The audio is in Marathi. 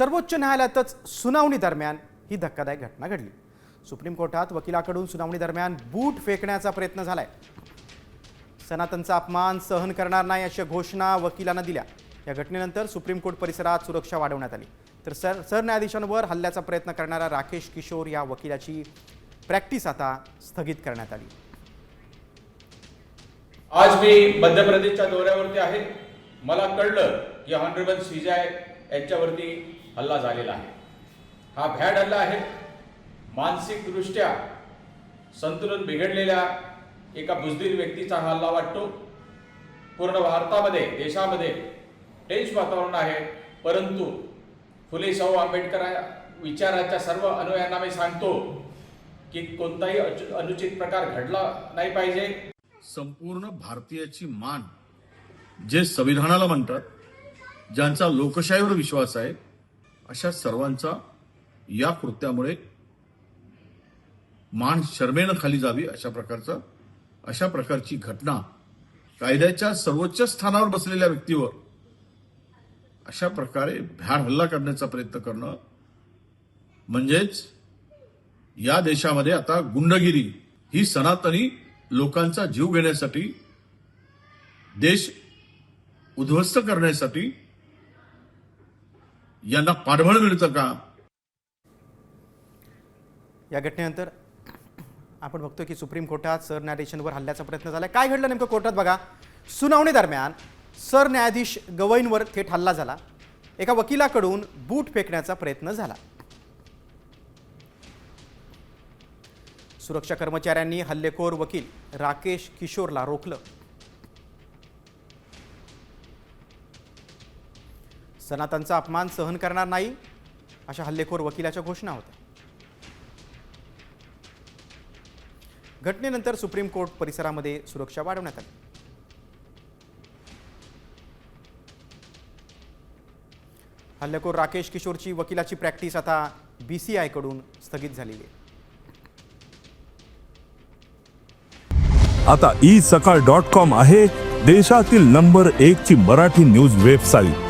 सर्वोच्च न्यायालयातच सुनावणी दरम्यान ही धक्कादायक घटना घडली. सुप्रीम कोर्टात वकिलाकडून सुनावणी दरम्यान बूट फेकण्याचा प्रयत्न झालाय. सनातनचा अपमान सहन करणार नाही अशा घोषणा वकिलांना दिल्या. या घटनेनंतर सुप्रीम कोर्ट परिसरात सुरक्षा वाढवण्यात आली. तर सर सरन्यायाधीशांवर हल्ल्याचा प्रयत्न करणाऱ्या राकेश किशोर या वकिलाची प्रॅक्टिस आता स्थगित करण्यात आली. आज मी मध्य प्रदेशच्या दौऱ्यावरती आहे. मला कळलं की ऑनरेबल सीजाय यांच्यावरती हल्ला झालेला आहे. हा भ्याड हल्ला आहे. मानसिकदृष्ट्या संतुलन बिघडलेल्या एका बुजदीर व्यक्तीचा हा हल्ला वाटतो. पूर्ण भारतामध्ये देशामध्ये टेन्स वातावरण आहे. परंतु फुले शाहू आंबेडकर विचाराच्या सर्व अनुयांना मी सांगतो की कोणताही अचु- अनुचित प्रकार घडला नाही पाहिजे. संपूर्ण भारतीयाची मान जे संविधानाला म्हणतात ज्यांचा लोकशाहीवर विश्वास आहे अशा सर्वांचा या कृत्यामुळे मान शर्मेनं खाली जावी अशा प्रकारचा अशा प्रकारची घटना कायद्याच्या सर्वोच्च स्थानावर बसलेल्या व्यक्तीवर अशा प्रकारे भ्याड हल्ला करण्याचा प्रयत्न करणं. म्हणजेच या देशामध्ये आता गुंडगिरी ही सनातनी लोकांचा जीव घेण्यासाठी देश उद्ध्वस्त करण्यासाठी यांना पाठबळ मिळतं का? या घटनेनंतर आपण बघतो की सुप्रीम कोर्टात सरन्यायाधीशांवर हल्ल्याचा प्रयत्न झाला काय घडलं नेमकं कोर्टात बघा? सुनावणी दरम्यान सरन्यायाधीश गवईंवर थेट हल्ला झाला. एका वकिलाकडून बूट फेकण्याचा प्रयत्न झाला. सुरक्षा कर्मचाऱ्यांनी हल्लेखोर वकील राकेश किशोरला रोखलं. सनातनचा अपमान सहन करणार नाही अशा हल्लेखोर वकिलाच्या घोषणा होत्या. घटनेनंतर सुप्रीम कोर्ट परिसरामध्ये सुरक्षा वाढवण्यात आली. हल्लेखोर राकेश किशोरची वकिलाची प्रॅक्टिस आता बी सी आयकडून स्थगित झालेली आहे. आता ई सकाळ डॉट कॉम आहे देशातील नंबर एक ची मराठी न्यूज वेबसाईट.